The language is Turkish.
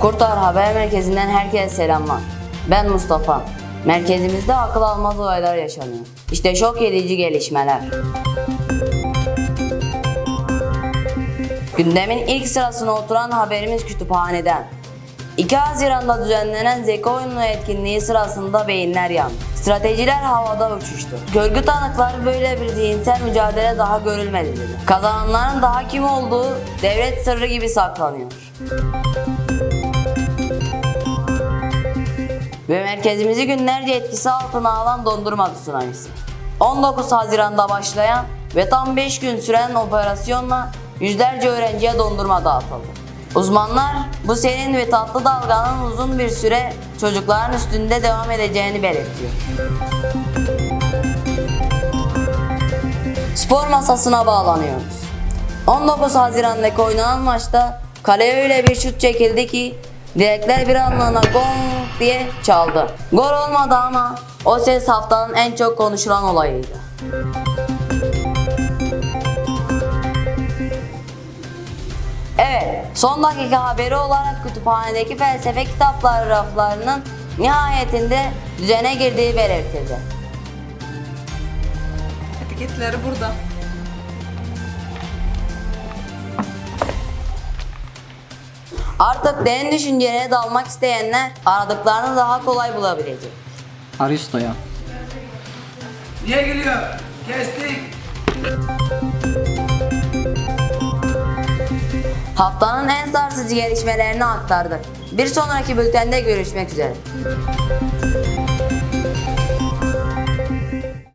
Kurtar Haber Merkezi'nden herkese selamlar. Ben Mustafa. Merkezimizde akıl almaz olaylar yaşanıyor. İşte şok edici gelişmeler. Gündemin ilk sırasına oturan haberimiz kütüphaneden. 2 Haziran'da düzenlenen Zeka Oyunu etkinliği sırasında beyinler yandı. Stratejiler havada uçuştu. Görgü tanıkları böyle bir zihinsel mücadele daha görülmedi dedi. Kazananların daha kim olduğu devlet sırrı gibi saklanıyor. Ve merkezimizi günlerce etkisi altına alan dondurma tsunamisi. 19 Haziran'da başlayan ve tam 5 gün süren operasyonla yüzlerce öğrenciye dondurma dağıtıldı. Uzmanlar bu serin ve tatlı dalganın uzun bir süre çocukların üstünde devam edeceğini belirtiyor. Spor masasına bağlanıyoruz. 19 Haziran'daki oynanan maçta kaleye öyle bir şut çekildi ki direkler bir anlığına gong diye çaldı. Gol olmadı ama o ses haftanın en çok konuşulan olayıydı. Evet, son dakika haberi olarak kütüphanedeki felsefe kitapları raflarının nihayetinde düzene girdiği belirtildi. Etiketleri burada. Artık derin düşüncelere dalmak isteyenler aradıklarını daha kolay bulabilecek. Aristo'ya. Niye gülüyor? Kestik. Haftanın en sarsıcı gelişmelerini aktardık. Bir sonraki bültende görüşmek üzere.